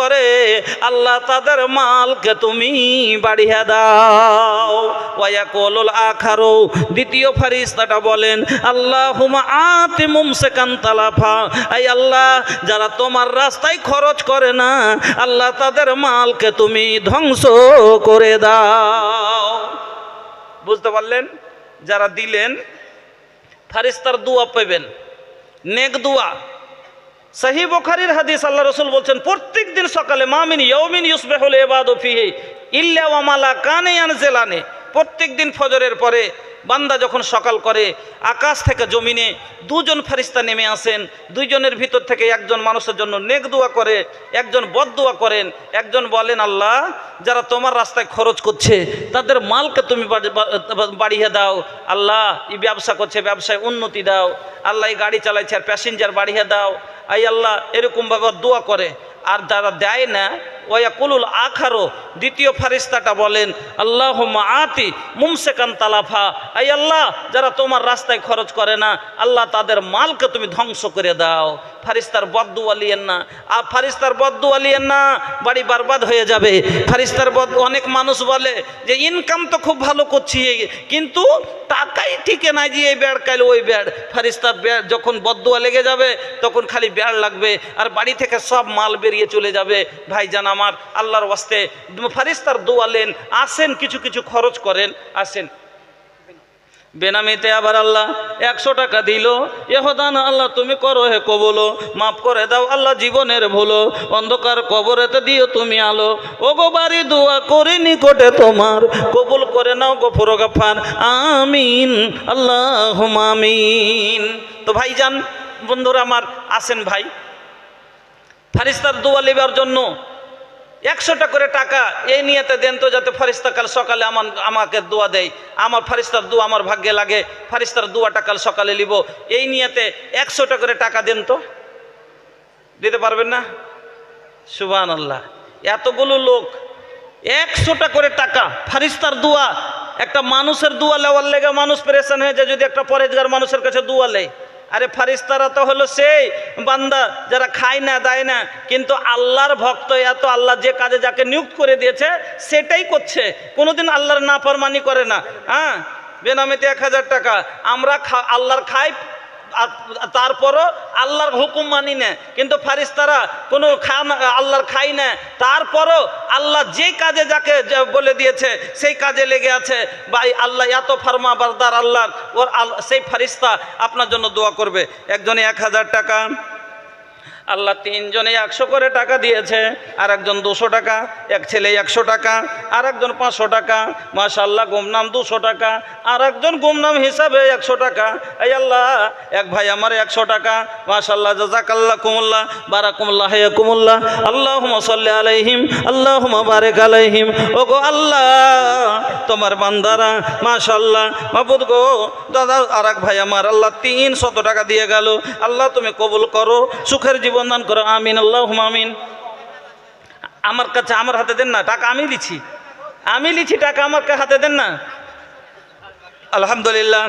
করে, আল্লাহ তাদের মালকে তুমি বাড়িয়ে দাও। ওয়া কলুল আখারো, দ্বিতীয় ফারিস্তাটা বলেন আল্লাহ হুমা আতে মুমসেকান তালাফা। এই আল্লাহ, যারা তোমার রাস্তায় খরচ করে না, আল্লাহ তাদের মালকে তুমি ধ্বংস করে দাও। বুঝতে পারলেন? যারা দিলেন ফারিস্তার দুয়া পাবেন, নেক দুয়া। সাহি বোখারির হাদিস আল্লাহ রসুল বলছেন, প্রত্যেক দিন সকালে মামিন ইয়মিন ইউসবেহুল এবাদ ফিহে ইল্লা ওয়ামালা কানে আনজেলানে প্রত্যেক দিন ফজরের পরে বান্দা যখন সকাল করে, আকাশ থেকে জমিনে দুজন ফারিস্তা নেমে আসেন, দুইজনের ভিতর থেকে একজন মানুষের জন্য নেক দোয়া করে, একজন বদ দোয়া করেন, একজন বলেন, আল্লাহ, যারা তোমার রাস্তায় খরচ করছে, তাদের মালকে তুমি বাড়িয়ে দাও। আল্লাহ, এই ব্যবসা করছে, ব্যবসায় উন্নতি দাও। আল্লাহ, এই গাড়ি চালাইছে আর প্যাসেঞ্জার বাড়িয়ে দাও। আই আল্লাহ এরকমভাবে দোয়া করে। আর যারা দেয় না ওয়া কুলুল আখারো, দ্বিতীয় ফারিস্তাটা বলেন আল্লাহ আতি মুমসেকান তালাফা। আই আল্লাহ, যারা তোমার রাস্তায় খরচ করে না, আল্লাহ তাদের মালকে তুমি ধ্বংস করে দাও। ফারিস্তার বদ্দু আলিয়েন না। আর ফারিস্তার বদ্দু আলিয়েন না, বাড়ি বারবাদ হয়ে যাবে। ফারিস্তার বদ, অনেক মানুষ বলে যে, ইনকাম তো খুব ভালো করছি, কিন্তু টাকাই ঠিকে নাই যে, এই ব্যাড কাইলে ওই ব্যাড। ফারিস্তার ব্যাড যখন বদুয়া লেগে যাবে, তখন খালি ব্যাড লাগবে, আর বাড়ি থেকে সব মাল বেরিয়ে চলে যাবে। ভাই ভাইজান আমার আল্লাহর ওয়াস্তে ফারিস্তার দোয়ালেন আসেন, কিছু কিছু খরচ করেন, আসেন। বেনামিতে আবার আল্লাহ একশো টাকা দিল। এহদান আল্লাহ তুমি করো হে কবলো, মাফ করে দাও আল্লাহ জীবনের ভুলো, অন্ধকার কবরেতে দিও তুমি আলো। ও গো বাড়ি দোয়া করি নিকটে তোমার, কবুল করে নাও গো ফুরো গাফার আমিন আল্লাহ আমিন। তো ভাই যান বন্ধুরা আমার, আসেন ভাই। ফারিস্তার দোয়া লিবার জন্য একশোটা করে টাকা এই নিয়েতে দেন তো যাতে ফারিস্তা কাল সকালে আমার, আমাকে দোয়া দেয়। আমার ফারিস্তার দোয়া আমার ভাগ্যে লাগে ফারিস্তার দোয়াটা কাল সকালে নিব। এই নিয়েতে একশোটা করে টাকা দেন তো। দিতে পারবেন না? সুবান আল্লাহ এতগুলো লোক, একশোটা করে টাকা ফারিস্তার দোয়া, একটা মানুষের দোয়া লেওয়ার লেগে মানুষ পেরেশান হয়ে যায় যদি একটা পরেজগার মানুষের কাছে দোয়া লেয়। আরে ফারিস্তারা তো হলো সেই বান্দা যারা খায় না, দেয় না। কিন্তু আল্লাহর ভক্ত এত আল্লাহ যে কাজে যাকে নিয়োগ করে দিয়েছে, সেটাই করছে। কোনোদিন আল্লাহর নাফরমানি করে না। হ্যাঁ? বেনামিতে এক হাজার টাকা। আমরা আল্লাহর খাই তারপরও আল্লাহর হুকুম মানি না। কিন্তু ফারিস্তারা কোনো খান, আল্লাহর খাই না। তারপরও আল্লাহ যে কাজে যাকে বলে দিয়েছে, সেই কাজে লেগে আছে। বা আল্লাহ এত ফার্মা বারদার আল্লাহর। ওর সেই ফারিস্তা আপনার জন্য দোয়া করবে। একজনে এক হাজার টাকা। আল্লাহ তিনজনে একশো করে টাকা দিয়েছে আর একজন দুশো টাকা, এক ছেলে একশো টাকা আর একজন পাঁচশো টাকা মাশাল্লাহ গুমনাম দুশো টাকা আর একজন গুমনাম হিসাবে একশো টাকা। এই আল্লাহ, এক ভাই আমার একশো টাকা মাশাল্লাহ জাজাকাল্লাহ কুমুল্লাহ, বারাকুমুল্লাহ কুমুল্লাহ আল্লাহ সাল্লি আলাইহিম আল্লাহ বারেক আলাইহিম। ও গো আল্লাহ, তোমার বান্দারা মাশাল্লাহ মাবুদ গো, দাদা আর এক ভাই আমার, আল্লাহ তিন শত টাকা দিয়ে গেল। আল্লাহ তুমি কবুল করো, সুখের জীবন দান করো, আমিন আল্লাহ আমিন। আমার কাছে আমার হাতে দেন না, টাকা আমি লিছি আমি লিছি টাকা, আমার হাতে দেন না। আলহামদুলিল্লাহ।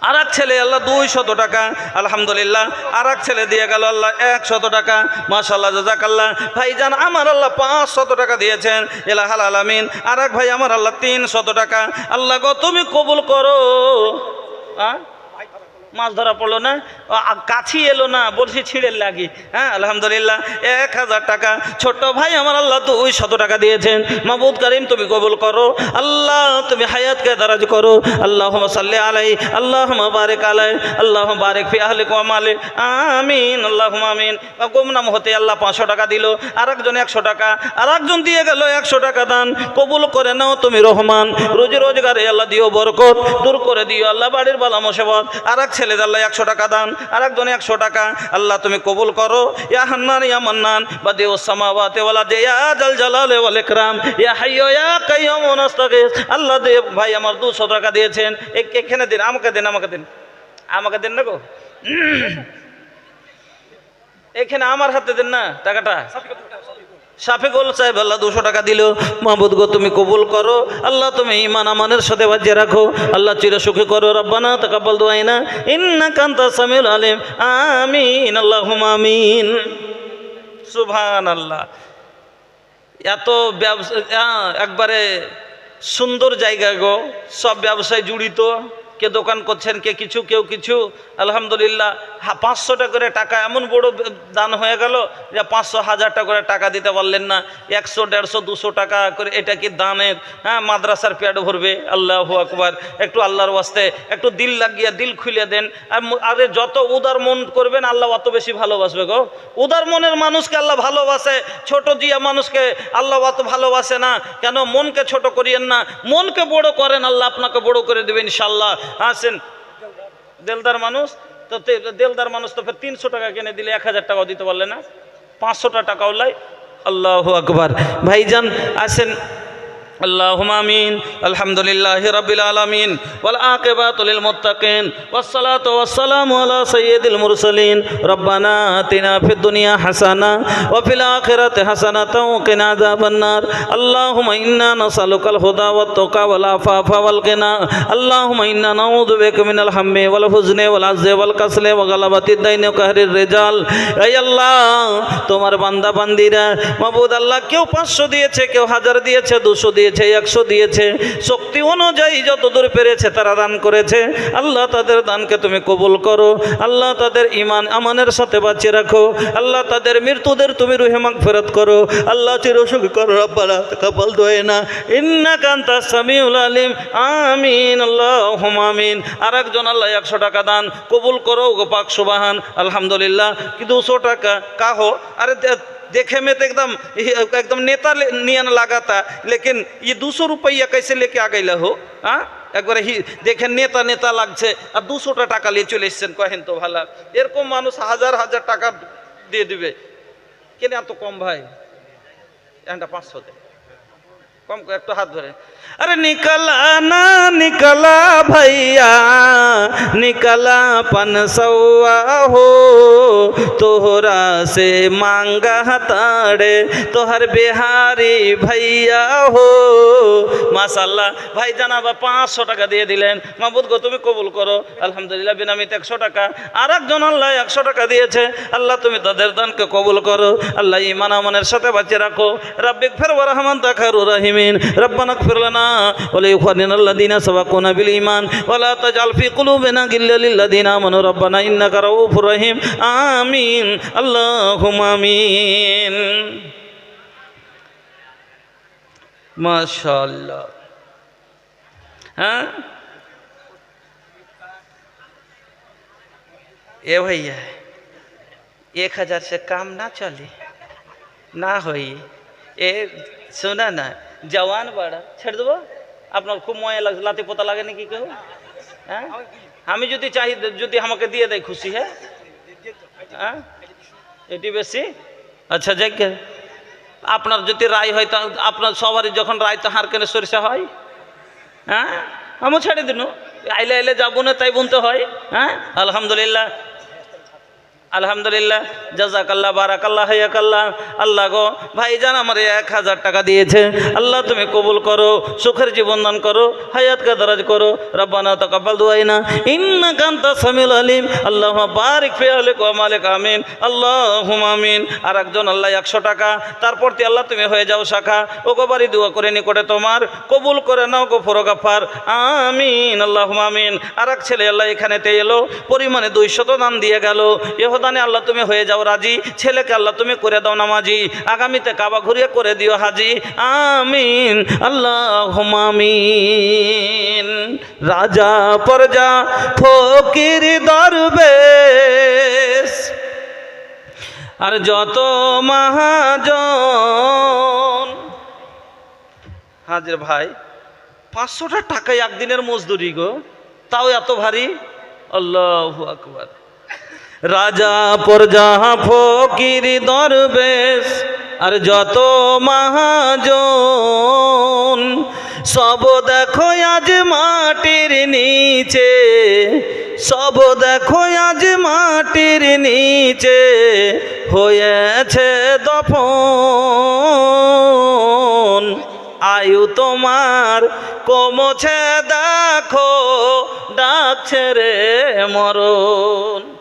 আর এক ছেলে, আল্লাহ দুই শত টাকা। আলহামদুলিল্লাহ। আর এক ছেলে দিয়ে গেল, আল্লাহ এক শত টাকা। মাশাল্লাহ জাজাকাল্লাহ। ভাইজান আমার আল্লাহ পাঁচ শত টাকা দিয়েছেন এলাহাল আলামিন। আর এক ভাই আমার আল্লাহ তিন শত টাকা। আল্লাহ গো, তুমি কবুল করো। আ? মাছ ধরা পড়ল না কাছি এলো না, বলছি ছিঁড়ে লাগি। হ্যাঁ আলহামদুলিল্লাহ, এক হাজার টাকা। ছোট্ট ভাই আমার আল্লাহ দুই শত টাকা দিয়েছেন। মাহবুদ করিম, তুমি কবুল করো। আল্লাহ, তুমি হায়াতকে দারাজ করো। আল্লাহ সাল্লি আলাই আল্লাহ বারেক আলাই আল্লাহ বারেক ফি আহলে কমালে আমিন আল্লাহ আমিন। গুমনাম হতে আল্লাহ পাঁচশো টাকা দিল আর একজন একশো টাকা আর একজন দিয়ে গেল একশো টাকা দান। কবুল করে নাও তুমি রহমান। রোজি রোজগারে আল্লাহ দিও বরকত, দূর করে দিও আল্লাহ বাড়ির বালা মুসেবত আর এক ছেলে আল্লাহ একশো টাকা দান আর একজন একশো টাকা। আল্লাহ, তুমি কবুল করো। ইয়া হান্নান, ইয়া মান্নান বা দেও সামাওয়াতে ওয়ালা দে ইয়া জাল জালালে ওয়াল ইকরাম, ইয়া হাইয়্যু, ইয়া কাইয়্যুম নাস্তাগিস। আল্লাহ দে ভাই আমার দুশো টাকা দিয়েছেন। এখানে দিন, আমাকে দিন আমাকে দিন। আমাকে দিন না গো? এখানে আমার হাতে দেন না টাকাটা? শাফিকুল সাহেব, আল্লাহ দুশো টাকা দিল। মাহবুদ গো, তুমি কবুল করো। আল্লাহ তুমি ইমান আমানের সাথে বাজিয়ে রাখো। আল্লাহ চির সুখে করো। রব্বানা তাকাব্বাল দুআইনা। ইন্নাকা কান্তা সামিউল আলিম। আমিন, আল্লাহুম্মা আমিন। সুভান আল্লাহ এত ব্যবসা একবারে সুন্দর জায়গা গো। সব ব্যবসায় জড়িত। কে দোকান করছেন, কে কিছু, কেউ কিছু, আলহামদুলিল্লাহ, হা- পাঁচশো টাকা করে টাকা, এমন বড় দান হয়ে গেল যে পাঁচশো হাজার টাকা করে টাকা দিতে পারলেন না। একশো, দেড়শো, দুশো টাকা করে, এটা কি দানের হ্যাঁ মাদ্রাসার পেট ভরবে? আল্লাহ আকবার। একটু আল্লাহর ওয়াস্তে, একটু দিল লাগিয়ে, দিল খুলে দেন। আর আরে যত উদার মন করবেন, আল্লাহ অত বেশি ভালোবাসবে গো। উদার মনের মানুষকে আল্লাহ ভালোবাসে, ছোট জিয়া মানুষকে আল্লাহ অত ভালোবাসে না। কেন মনকে ছোট করিয়েন না? মনকে বড় করেন, আল্লাহ আপনাকে বড় করে দেবেন ইনশাল্লাহ আসেন। দেলদার মানুষ, তো দেলদার মানুষ তো ফের তিনশো টাকা কিনে দিলে এক হাজার টাকাও দিতে পারলে না। পাঁচশোটা টাকাও লাই। আল্লাহ আকবার। ভাইজান, আসেন। اللهم آمين الحمد لله رب العالمين والعاقبة للمتقين والصلاة والسلام على سيد المرسلين ربنا آتنا في الدنيا حسنة وفي الآخرة حسنة وقنا عذاب النار اللهم إنا نسألك الهدى والتقى والعفاف والغنى اللهم إنا نعوذ بك من الهم والحزن والعز والكسل وغلبة الدين وقهر الرجال এই আল্লাহ তোমার বান্দা বান্দিরা মাবুদ আল্লাহ কেউ পাঁচশো দিয়েছে কেউ হাজার দিয়েছে দুশো দিয়েছে একশো দিয়েছে। শক্তি অনুযায়ী যতদূর পেরেছে তারা দান করেছে। আল্লাহ তাদের দানকে তুমি কবুল করো। আল্লাহ তাদের ইমান আমানের সাথে বাঁচিয়ে রাখো। আল্লাহ তাদের মৃত্যুদের তুমি রুহেমাক ফেরত করো। আল্লাহ চিরসুখ করো কপাল দোয়ে না। ইন্না কান্তা সামিউল আলিম। আমিন আল্লাহ আমিন। আর একজন আল্লাহ একশো টাকা দান, কবুল করো গোপাক সুবাহান। আলহামদুলিল্লাহ। দুশো টাকা? কাহো? আরে देखे में तो एकदम एकदम नेता ले- नियन लगा था लेकिन ये दो सौ रुपया कैसे लेके आ गई हो हाँ একবার হি দেখেন নেতা নেতা লাগছে আর দুশোটা টাকা নিয়ে চলে এসছেন কহেন তো ভালো এরকম মানুষ হাজার হাজার টাকা দিয়ে দিবে কেন এত কম ভাই একটা পাঁচশো দে কম করে একটু হাত ধরে अरे निकला ना निकला भैया निकला पन सौआ हो तोहरा से मांगा ताड़े तोहर बिहारी भैया हो মাশাল্লাহ ভাই জানাবা পাঁচশো টাকা দিয়ে দিলেন মাহবুদ গো তুমি কবুল করো আলহামদুলিল্লাহ বিনামিতে একশো টাকা আর একজন আল্লাহ একশো টাকা দিয়েছে আল্লাহ তুমি তাদের দানকে কবুল করো আল্লাহ ইমান আমানের সাথে বাঁচিয়ে রাখো রাব্বিক ফের রহমান তাখারু রাহিমিন রব্বানা ফিরলানা ওলে ইখওয়ানিনা আল্লাযিনা সাবাকুনা বিল ঈমান ওয়ালা তাজআল ফি কুলুবিনা গিল্লা লিল্লাযিনা আমানু রব্বানা ইন্নাকা রাউফুর রহিম আমিন আল্লাহুম্মা আমিন মাশাআল্লাহ হ্যাঁ ए भैया एक हजार से काम ना चली না হই এ শোনা না জওয়ান বাড়া ছেড়ে দেবো আপনার খুব ময়া লাগছে লাতি পোতা লাগে নাকি কেউ হ্যাঁ আমি যদি চাই যদি আমাকে দিয়ে দেয় খুশি হ্যাঁ হ্যাঁ এটি বেশি আচ্ছা যাই। আপনার যদি রায় হয় তা আপনার সবারই যখন রায় তো হার কেনে সরিষা হয় হ্যাঁ আমিও ছেড়ে দিন আইলে আইলে যাব না তাই বলতে হয় হ্যাঁ আলহামদুলিল্লাহ আলহামদুলিল্লাহ, জাজাকাল্লাহ, বারাকাল্লাহ হাইয়াকাল্লাহ আল্লাহ গো ভাইজান আমার এক হাজার টাকা দিয়েছে। আল্লাহ তুমি কবুল করো, সুখের জীবন দান করো, হায়াতকে দরাজ করো। রব্বানা তাকাব্বাল দুআইনা। ইন্নাকা আনতা সামিউল আলিম। আল্লাহ বারিক ফি আলিক মালিক, আমিন। আল্লাহুম্মা আমিন। আর একজন আল্লাহ একশো টাকা। তারপর তে আল্লাহ তুমি হয়ে যাও শাখা। ও গো দোয়া করে নিকটে তোমার। কবুল করে নাও গো ফরগাফার। আমিন, আল্লাহুম্মা আমিন। আর এক ছেলে আল্লাহ এখানেতে এলো। পরিমাণে দুইশত দান দিয়ে গেল। এহদানে আল্লাহ তুমি হয়ে যাও রাজি, ছেলেকে আল্লাহ তুমি করে দাও নামাজি, আগামীতে কাবা ঘুরিয়ে করে দিও হাজি। আমিন আল্লাহ আমিন। রাজা, পরজা, ফকির দরবেশ। আর যত মহাজন। হাজির ভাই, পাঁচশোটা টাকায় একদিনের মজদুরি গো, তাও এত ভারী? আল্লাহ আকবার। রাজা পরজা ফকির দরবেশ, আর যত মহাজন, সব দেখো আজ মাটির নিচে, সব দেখো আজ মাটির নিচে হয়েছে দফন। আয়ু তোমার কমছে, দেখো ডাকছে রে মরণ।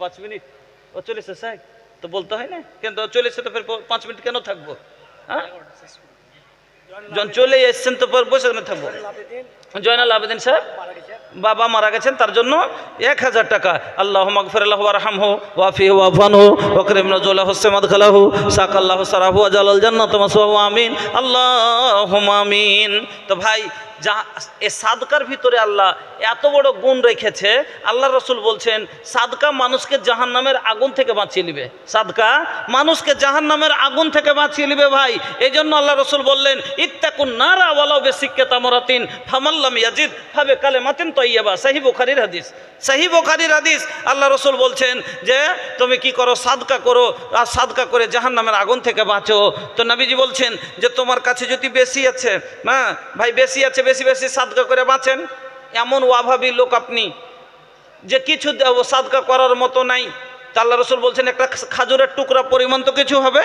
পাঁচ মিনিট। ও চলেছে, স্যার। তো বলতে হয় না? কিন্তু চলে এসে তো ফের পাঁচ মিনিট কেন থাকব? হ্যাঁ? যখন চলে এসছেন তো পর বসে থাকব? জয়নাল আবেদিন সাহেব বাবা মারা গেছেন, তার জন্য এক হাজার টাকা। আল্লাহ মগফিরাল্লাহ রাহামহু ওয়াফি ওয়াফানহু ওকরিম নজুল্লাহ হোসেমদ খালাহু সাকাল্লাহ সারাহু আজাল জান্নাত মাসওয়াহু, আমিন। আল্লাহ আমিন। তো ভাই যা এ সাদকার ভিতরে আল্লাহ এত বড় গুণ রেখেছে, আল্লাহ রসুল বলছেন, সাদকা মানুষকে জাহান নামের আগুন থেকে বাঁচিয়ে নিবে। সাদকা মানুষকে জাহান নামের আগুন থেকে বাঁচিয়ে নিবে ভাই। এই জন্য আল্লাহ রসুল বললেন, ইত্তাকুন নারা ওয়ালাও বেসিক্কে তামরাতিন ফামাল্লাম ইয়াজিদ। ফাবে কালে মাতিন তৈয়াবা সাহি বুখারির হাদিস। সাহি বুখারির হাদিস, আল্লাহ রসুল বলছেন যে, তুমি কি করো? সাদকা করো, আর সাদকা করে জাহান নামের আগুন থেকে বাঁচো। তো নবীজি বলছেন যে, তোমার কাছে যদি বেশি আছে না ভাই বেশি আছে বেশি বেশি সাদকা করে বাঁচেন। এমন অভাবী লোক আপনি যে কিছু সাদকা করার মতো নাই। তা রসুল বলছেন, একটা খাজুরের টুকরা পরিমাণ তো কিছু হবে।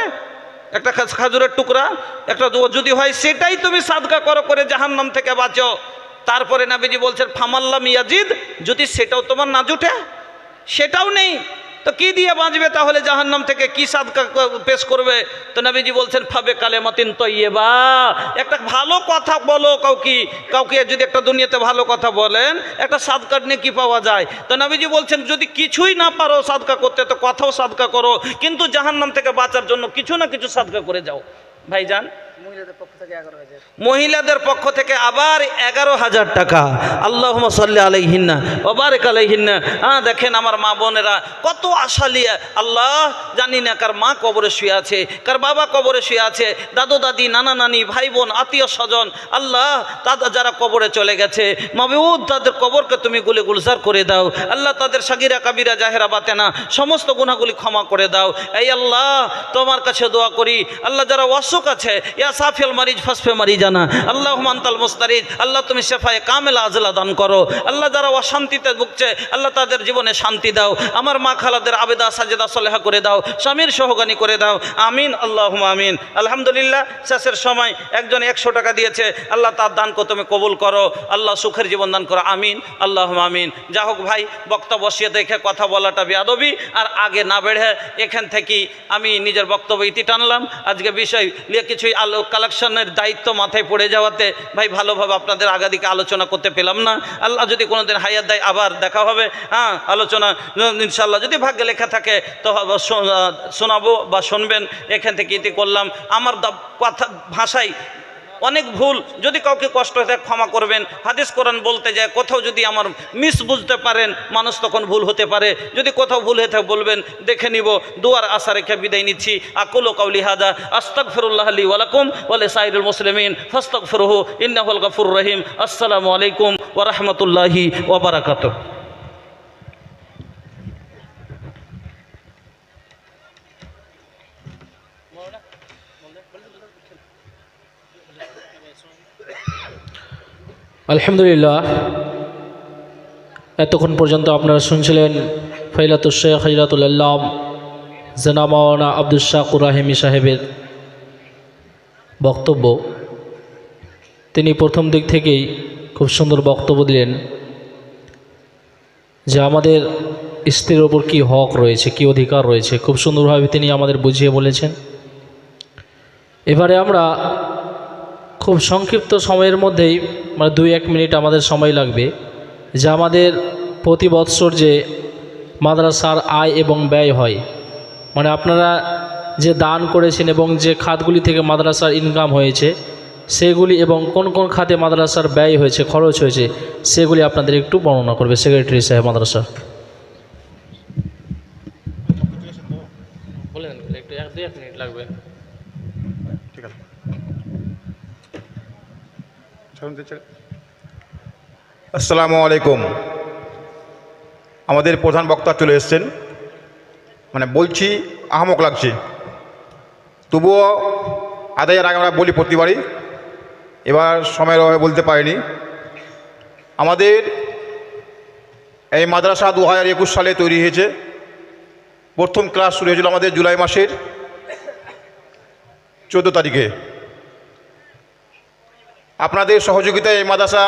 একটা খাজ- খাজুরের টুকরা, একটা যদি হয়, সেটাই তুমি সাদকা করো করে জাহান্নাম থেকে বাঁচো। তারপরে নাবিজি বলছেন ফামাল্লা মিয়াজিদ যদি সেটাও তোমার না জুটে, সেটাও নেই। তো কি দিয়ে বাঁচবে তাহলে জাহান্নাম থেকে? কি সাদকা পেশ করবে? তো নবীজি বলছেন, ফাবে কালে মতিন তৈবা একটা ভালো কথা বলো কাউকে কাউকে যদি একটা দুনিয়াতে ভালো কথা বলেন, একটা সাদকার নিয়ে কি পাওয়া যায়? তো নবীজি বলছেন, যদি কিছুই না পারো সাদকা করতে, তো কথাও সাদকা করো। কিন্তু জাহান্নাম থেকে বাঁচার জন্য কিছু না কিছু সাদকা করে যাও। ভাইজান মহিলাদের পক্ষ থেকে আবার এগারো হাজার টাকা। আল্লাহ সাল্লি আলাইহিন্না ওবারেক আলাইহিন্না। হ্যাঁ দেখেন আমার মা বোনেরা কত আশালিয়া আল্লাহ জানি না কার মা কবরে শুয়ে আছে, কার বাবা কবরে শুয়ে আছে, দাদু, দাদি, নানা, নানি, ভাই বোন, আত্মীয় স্বজন, আল্লাহ তাদের যারা কবরে চলে গেছে মাবিউদ তাদের কবরকে তুমি গুলি গুলজার করে দাও, আল্লাহ তাদের সাগিরা, কাবিরা, জাহেরা, বাতেনা সমস্ত গুণাগুলি ক্ষমা করে দাও। এই আল্লাহ তোমার কাছে দোয়া করি, আল্লাহ যারা অসুখ আছে ইয়া সাফিয়াল মারিজ ফাসফে মারি জানা আল্লাহ মান্তাল মুস্তারিজ আল্লাহ তুমি শেফায়ে কামেলা আজলা দান করো, আল্লাহ যারা অশান্তিতে ভুগছে, আল্লাহ তাদের জীবনে শান্তি দাও, আমার মা খালাদের আবেদা সাজেদা সলেহা করে দাও, স্বামীর সহগানী করে দাও, আমিন আল্লাহ আমিন। আলহামদুলিল্লাহ, শেষের সময় একজন একশো টাকা দিয়েছে, আল্লাহ তার দানকে তুমি কবুল করো, আল্লাহ সুখের জীবন দান করো, আমিন আল্লাহ আমিন। যা হোক ভাই, বক্তব্য বসিয়ে দেখে কথা বলাটা বেয়াদবি, আর আগে না বেড়ে এখান থেকেই আমি নিজের বক্তব্য ইতি টানলাম। আজকে বিষয় নিয়ে কিছুই আলো কালেকশনের দায়িত্ব মাথায় পড়ে যাওয়াতে, ভাই, ভালোভাবে আপনাদের আগাদিকে আলোচনা করতে পেলাম না। আল্লাহ যদি কোনোদিন হায়াত দেয়, আবার দেখা হবে। হ্যাঁ আলোচনা ইনশাল্লাহ যদি ভাগ্যে লেখা থাকে, তো শোনাবো বা শুনবেন। এখান থেকে ইতি করলাম। আমার কথা, ভাষায় অনেক ভুল। যদি কাউকে কষ্ট হয়ে ক্ষমা করবেন। হাদিস কোরআন বলতে যায়, কোথাও যদি আমার মিস বুঝতে পারেন, মানুষ তখন ভুল হতে পারে। যদি কোথাও ভুল হয়ে থাকে, বলবেন, দেখে নিব, দুয়ার আশা রেখে বিদায় নিচ্ছি। আকুল কাউলি হাদা আস্তাক ফিরুল্লাহ আলী ওয়ালাকুম ওয়ালে সাইরুল মুসলিমিন ফস্তক ফিরহু ইন্নাহুল গফুর রহিম। আসসালামু আলাইকুম ওরহমতুল্লাহি ওবরাকাত আলহামদুলিল্লাহ। এতক্ষণ পর্যন্ত আপনারা শুনছিলেন ফৈলাতুল শেখ হজরতুল্লাম জনামাওয়ানা আব্দুল শাকুর রাহিমি সাহেবের বক্তব্য। তিনি প্রথম দিক থেকেই খুব সুন্দর বক্তব্য দিলেন যে আমাদের স্ত্রীর ওপর কী হক রয়েছে, কী অধিকার রয়েছে। খুব সুন্দরভাবে তিনি আমাদের বুঝিয়ে বলেছেন। এবারে আমরা খুব সংক্ষিপ্ত সময়ের মধ্যেই মানে দুই এক মিনিট আমাদের সময় লাগবে, যে আমাদের প্রতি বৎসর যে মাদ্রাসার আয় এবং ব্যয় হয়। মানে আপনারা যে দান করেছেন এবং যে খাতগুলি থেকে মাদ্রাসার ইনকাম হয়েছে, সেগুলি এবং কোন কোন খাতে মাদ্রাসার ব্যয় হয়েছে, খরচ হয়েছে, সেগুলি আপনাদের একটু বর্ণনা করবে সেক্রেটারি সাহেব মাদ্রাসা। বলেন, একটু এক এক মিনিট লাগবে ঠিক আছে ছাড়ুন তো ছেড়ে। আসসালামু আলাইকুম। আমাদের প্রধান বক্তা চলে এসছেন। মানে বলছি, আহমক লাগছে। তবুও আদায়ের আগে আমরা বলি প্রতিবারই। এবার সময়ের অভাবে বলতে পারিনি। আমাদের এই মাদ্রাসা দু হাজার একুশ সালে তৈরি হয়েছে। প্রথম ক্লাস শুরু হয়েছিল আমাদের জুলাই মাসের চোদ্দ তারিখে। আপনাদের সহযোগিতায় এই মাদ্রাসা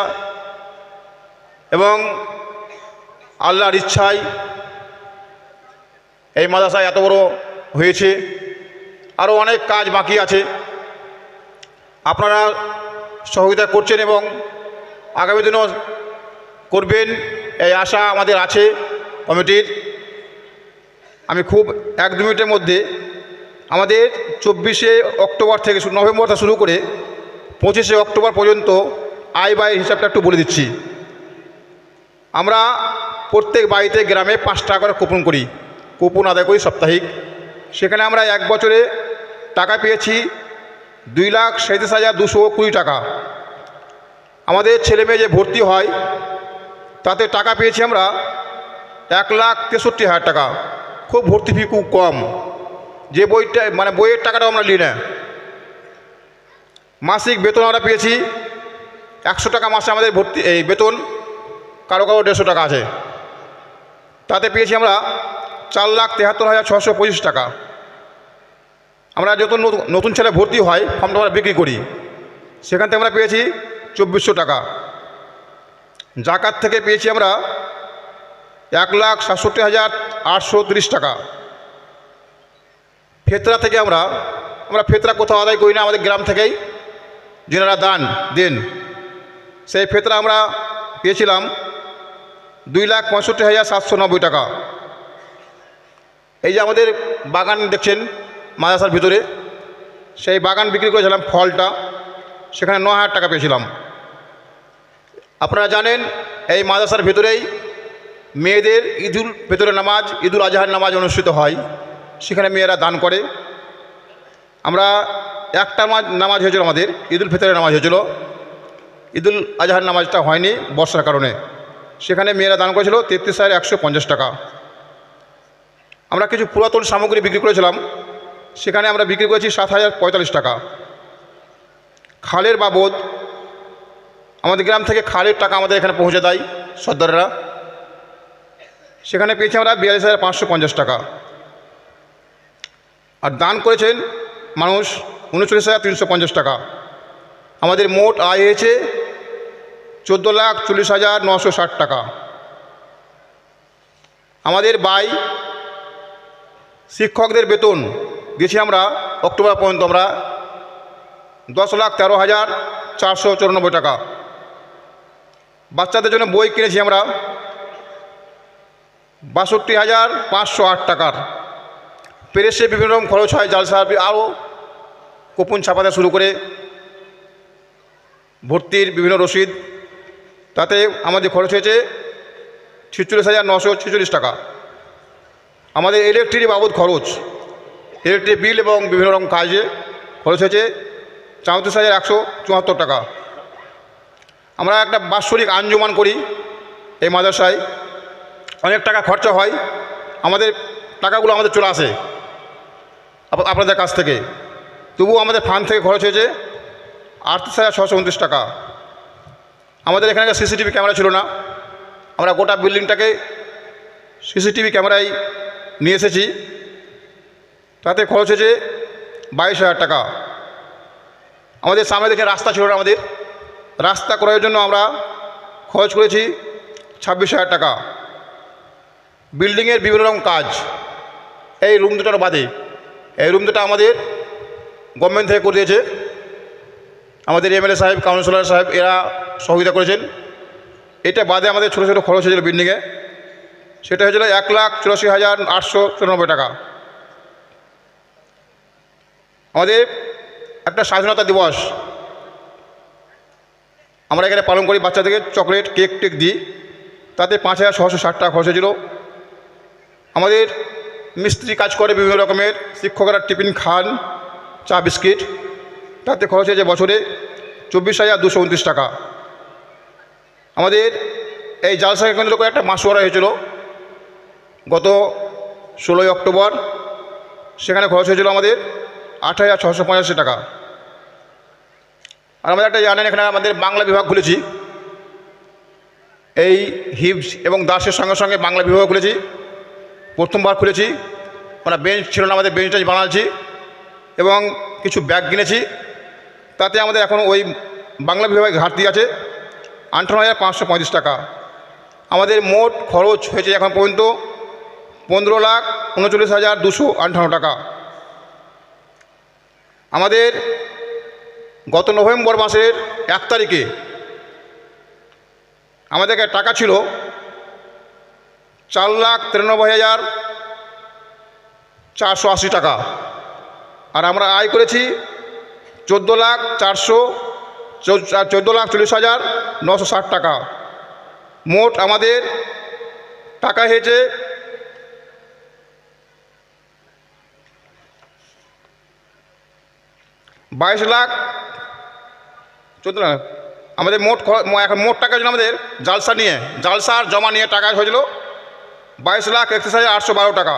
এবং আল্লাহর ইচ্ছায় এই মাদ্রাসায় এত বড় হয়েছে। আরও অনেক কাজ বাকি আছে। আপনারা সহযোগিতা করছেন এবং আগামী দিনও করবেন, এই আশা আমাদের আছে কমিটির। আমি খুব এক দু মিনিটের মধ্যে আমাদের চব্বিশে অক্টোবর থেকে নভেম্বর থেকে শুরু করে পঁচিশে অক্টোবর পর্যন্ত আয় ব্যয়ের হিসাবটা একটু বলে দিচ্ছি। আমরা প্রত্যেক বাড়িতে গ্রামে পাঁচ টাকা করে কুপন করি। কুপন আদায় করি সাপ্তাহিক। সেখানে আমরা এক বছরে টাকা পেয়েছি দুই লাখ সাঁত্রিশ হাজার দুশো কুড়ি টাকা। আমাদের ছেলে মেয়ে যে ভর্তি হয়, তাতে টাকা পেয়েছি আমরা এক লাখ তেষট্টি হাজার টাকা। খুব ভর্তি ফি খুব কম। যে বইটা মানে বইয়ের টাকাটাও আমরা নিই না। মাসিক বেতন আমরা পেয়েছি। একশো টাকা মাসে আমাদের ভর্তি, এই বেতন, কারও কারও দেড়শো টাকা আছে। তাতে পেয়েছি আমরা চার লাখ তেহাত্তর হাজার ছশো পঁচিশ টাকা। আমরা যত নতুন- ছেলে ভর্তি হয়, ফর্মটা আমরা বিক্রি করি। সেখান থেকে আমরা পেয়েছি চব্বিশশো টাকা। জাকাত থেকে পেয়েছি আমরা এক লাখ সাতষট্টি হাজার আটশো তিরিশ টাকা। ফেতরা থেকে আমরা আমরা ফেতরা কোথাও আদায় করি না আমাদের গ্রাম থেকেই। যেনারা দান, দেন। সেই ফেতরা আমরা পেয়েছিলাম দুই লাখ পঁয়ষট্টি হাজার সাতশো নব্বই টাকা। এই যে আমাদের বাগান দেখছেন মাদ্রাসার ভিতরে, সেই বাগান বিক্রি করেছিলাম ফলটা, সেখানে ন হাজার টাকা পেয়েছিলাম। আপনারা জানেন, এই মাদ্রাসার ভিতরেই মেয়েদের ঈদুল ভেতরে নামাজ, ঈদুল আজহার নামাজ অনুষ্ঠিত হয়। সেখানে মেয়েরা দান করে। আমরা একটা নামাজ নামাজ হয়েছিল আমাদের, ঈদুল ফিতরের নামাজ হয়েছিল। ঈদুল আজহার নামাজটা হয়নি বর্ষার কারণে। সেখানে মেয়েরা দান করেছিল তেত্রিশ হাজার একশো পঞ্চাশ টাকা। আমরা কিছু পুরাতন সামগ্রী বিক্রি করেছিলাম। সেখানে আমরা বিক্রি করেছি সাত হাজার পঁয়তাল্লিশ টাকা। খালের বাবদ, আমাদের গ্রাম থেকে খালের টাকা আমাদের এখানে পৌঁছে দেয় সর্দাররা। সেখানে পেয়েছি আমরা বিয়াল্লিশ হাজার পাঁচশো পঞ্চাশ টাকা। আর দান করেছেন মানুষ উনচল্লিশ হাজার তিনশো পঞ্চাশ টাকা। আমাদের মোট আয় হয়েছে চোদ্দ লাখ চল্লিশ হাজার নশো ষাট টাকা। আমাদের বাই শিক্ষকদের বেতন দিয়েছি আমরা অক্টোবর পর্যন্ত আমরা দশ লাখ তেরো হাজার চারশো চুরানব্বই টাকা। বাচ্চাদের জন্য বই কিনেছি আমরা বাষট্টি হাজার পাঁচশো আট টাকার। প্রেসে বিভিন্ন রকম খরচ হয় জালসা আরও কুপন ছাপাতে শুরু করে ভর্তির বিভিন্ন রসিদ, তাতে আমাদের খরচ হয়েছে ছেচল্লিশ হাজার নশো ছেচল্লিশ টাকা। আমাদের ইলেকট্রিক বাবদ খরচ ইলেকট্রিক বিল এবং বিভিন্ন রকম কাজে খরচ হয়েছে চৌত্রিশ হাজার একশো চুয়াত্তর টাকা। আমরা একটা বাৎসরিক আঞ্জমান করি এই মাদ্রাসায়। অনেক টাকা খরচা হয়, আমাদের টাকাগুলো আমাদের চলে আসে আপ- আপনাদের কাছ থেকে। তবুও আমাদের ফান্ড থেকে খরচ হয়েছে আটত্রিশ হাজার ছশো উনত্রিশ টাকা। আমাদের এখানে সিসিটিভি ক্যামেরা ছিল না। আমরা গোটা বিল্ডিংটাকে সিসিটিভি ক্যামেরায় নিয়ে এসেছি। তাতে খরচ হয়েছে বাইশ হাজার টাকা। আমাদের সামনে দেখে রাস্তা ছিল না আমাদের। রাস্তা করার জন্য আমরা খরচ করেছি ছাব্বিশ হাজার টাকা। বিল্ডিংয়ের বিভিন্ন রকম কাজ। এই রুম দুটার বাদে, এই রুম দুটা আমাদের গভর্নমেন্ট থেকে করে দিয়েছে। আমাদের এমএলএ সাহেব, কাউন্সিলর সাহেব, এরা সহযোগিতা করেছেন। এটা বাদে আমাদের ছোটো ছোটো খরচ হয়েছিল বিল্ডিংয়ে সেটা হয়েছিল এক লাখ চুরাশি হাজার আটশো চুরানব্বই টাকা। আমাদের একটা স্বাধীনতা দিবস। আমরা এখানে পালন করি বাচ্চাদেরকে চকলেট, কেক, টেক দিই। তাতে পাঁচ হাজার ছশো ষাট টাকা খরচ হয়েছিল। আমাদের মিস্ত্রি কাজ করে বিভিন্ন রকমের। শিক্ষকরা টিফিন খান। চা বিস্কিট তাতে খরচ হয়েছে বছরে চব্বিশ হাজার দুশো উনত্রিশ টাকা। আমাদের এই জালসাকে কেন্দ্র করে একটা মাসোয়ারা হয়েছিল। গত ষোলোই অক্টোবর, সেখানে খরচ হয়েছিল আমাদের আট হাজার ছশো পঁচাশি টাকা। আর আমাদের একটা জানেন, এখানে আমাদের বাংলা বিভাগ খুলেছি। এই হিপস এবং দাসের সঙ্গে সঙ্গে বাংলা বিভাগ খুলেছি। প্রথমবার খুলেছি। আমরা বেঞ্চ ছিল না, আমাদের বেঞ্চ টেঞ্চ বানাচ্ছি এবং কিছু ব্যাগ কিনেছি। তাতে আমাদের এখন ওই বাংলা বিভাগে ঘাটতি আছে। আঠারো হাজার পাঁচশো পঁয়ত্রিশ টাকা। আমাদের মোট খরচ হয়েছে এখন পর্যন্ত পনেরো লাখ উনচল্লিশ হাজার দুশো আটান্ন টাকা। আমাদের গত নভেম্বর মাসের এক তারিখে আমাদের টাকা ছিল চার লাখ তিরানব্বই হাজার চারশো আশি টাকা। আর আমরা আয় করেছি চোদ্দ লাখ চারশো চোদ্দ লাখ চল্লিশ হাজার নশো ষাট টাকা। মোট আমাদের টাকা হয়েছে বাইশ লাখ চোদ্দ লাখ। আমাদের মোট এখন মোট টাকা ছিল আমাদের জালসা নিয়ে, জালসা আর জমা নিয়ে টাকা হয়েছিল বাইশ লাখ একত্রিশ হাজার আটশো বারো টাকা।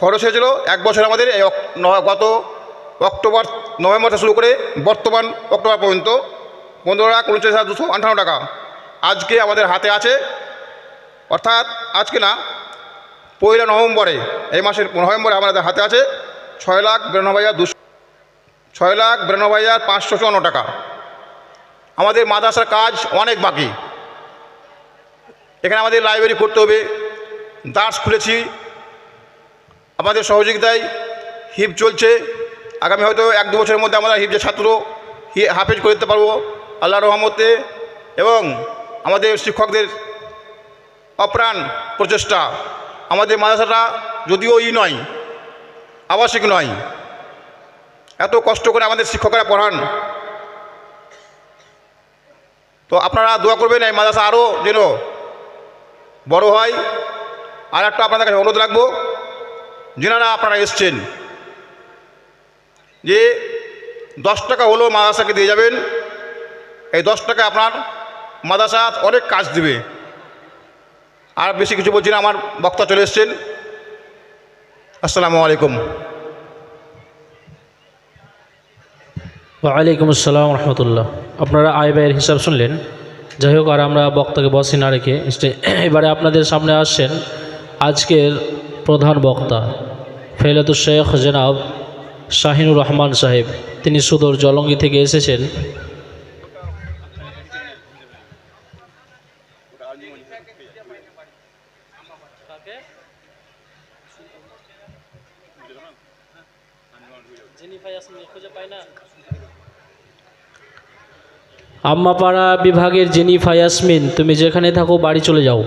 খরচ হয়েছিল এক বছর আমাদের গত অক্টোবর, নভেম্বর থেকে শুরু করে বর্তমান অক্টোবর পর্যন্ত পনেরো লাখ উনচল্লিশ হাজার দুশো আটান্ন টাকা আজকে আমাদের হাতে আছে। অর্থাৎ আজকে না, পয়লা নভেম্বরে, এই মাসের নভেম্বরে আমাদের হাতে আছে ছয় লাখ বিরানব্বই হাজার দুশো, ছয় লাখ বিরানব্বই হাজার পাঁচশো চুয়ান্ন টাকা। আমাদের মাদ্রাসার কাজ অনেক বাকি। এখানে আমাদের লাইব্রেরি করতে হবে দাস খুলেছি। আমাদের সহযোগিতায় হিপ চলছে। আগামী হয়তো এক দু বছরের মধ্যে আমরা যে ছাত্র হাফেজ করে দিতে পারব আল্লাহ রহমতে। এবং আমাদের শিক্ষকদের অপ্রাণ প্রচেষ্টা, আমাদের মাদ্রাসাটা যদিও ই নয়, আবাসিক নয়, এত কষ্ট করে আমাদের শিক্ষকরা পড়ান। তো আপনারা দোয়া করবেন এই মাদ্রাসা আরও যেন বড় হয়। আর একটা আপনাদের কাছে অনুরোধ রাখব, যেনারা আপনারা এসছেন যে দশ টাকা হলেও মাদ্রাসাকে দিয়ে যাবেন, এই দশ টাকা আপনার মাদ্রাসা অনেক কাজ দিবে। আর বেশি কিছু বলছি না, আমার বক্তা চলে এসছেন। আসসালামু আলাইকুম। ওয়ালাইকুম আসসালাম রহমতুল্লাহ। আপনারা আয় ব্যয়ের হিসাব শুনলেন। যাই হোক, আর আমরা বক্তাকে বসি না রেখে এবারে আপনাদের সামনে আসছেন আজকের প্রধান বক্তা ফেলাতুল শেখ জনাব শাহিনুর রহমান সাহেব, তিনি সুদূর জলঙ্গি থেকে এসেছেন। আম্মাপাড়া বিভাগের জেনিফা ইয়াসমিন তুমি যেখানে থাকো বাড়ি চলে যাও।